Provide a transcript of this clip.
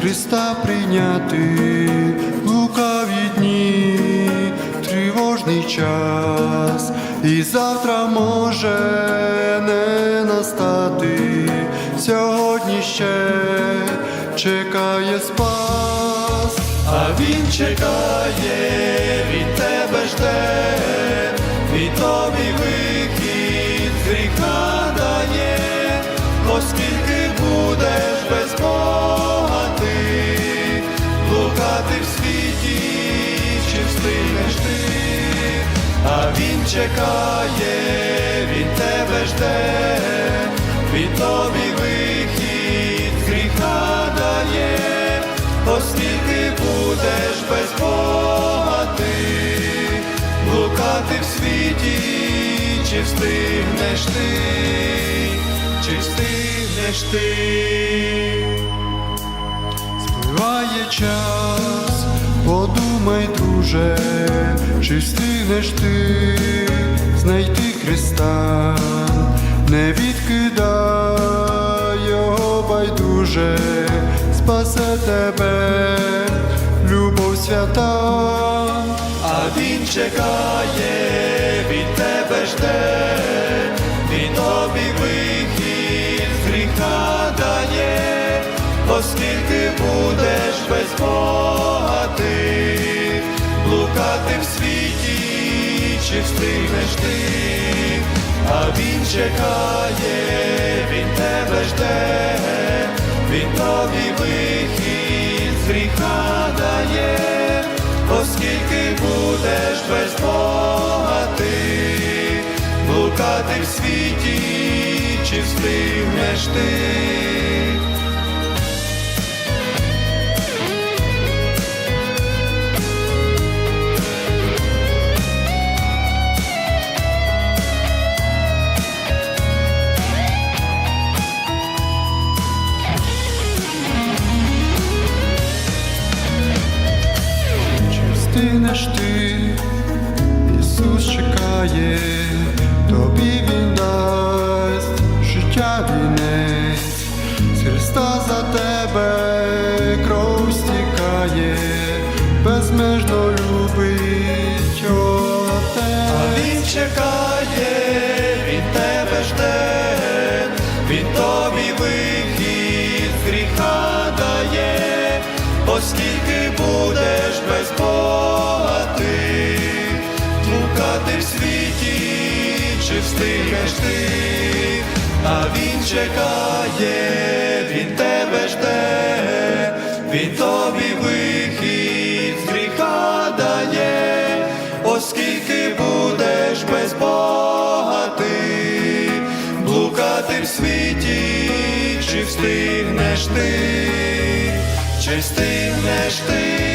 Христа прийняти лукаві дні, тривожний час, і завтра може не настати. Сьогодні ще чекає спас, а він чекає, від тебе жде, від тобі вихід гріха дає, оскільки будеш без Бога ти, блукати в світі, чи встигнеш ти, а він чекає, він тебе жде, він тобі вихід гріха дає, оскільки будеш без Бога ти, блукати в світі, чи встигнеш ти, чи встигнеш ти, спливає час, подумай, друже, чи ти знайти Христа, не відкидай його байдуже, спасе тебе, любов свята, а він чекає, від тебе жде, він тобі вихід гріха дає, оскільки будеш без Бога ти, в світі, чи встигнеш ти, а він чекає, він тебе жде, він тобі вихід з гріха дає, оскільки будеш без Бога ти, блукати в світі, чи встигнеш ти. Чи ж ти, Ісус чекає, тобі він дасть життя вінець, з Христа за тебе кров стікає, безмежно любить Отець. А він чекає, оскільки будеш без Бога ти, блукати в світі, чи встигнеш ти, а він чекає, він тебе жде, він тобі вихід з гріха дає, оскільки будеш без Бога ти, блукати в світі, чи встигнеш ти, чи встигнеш ти.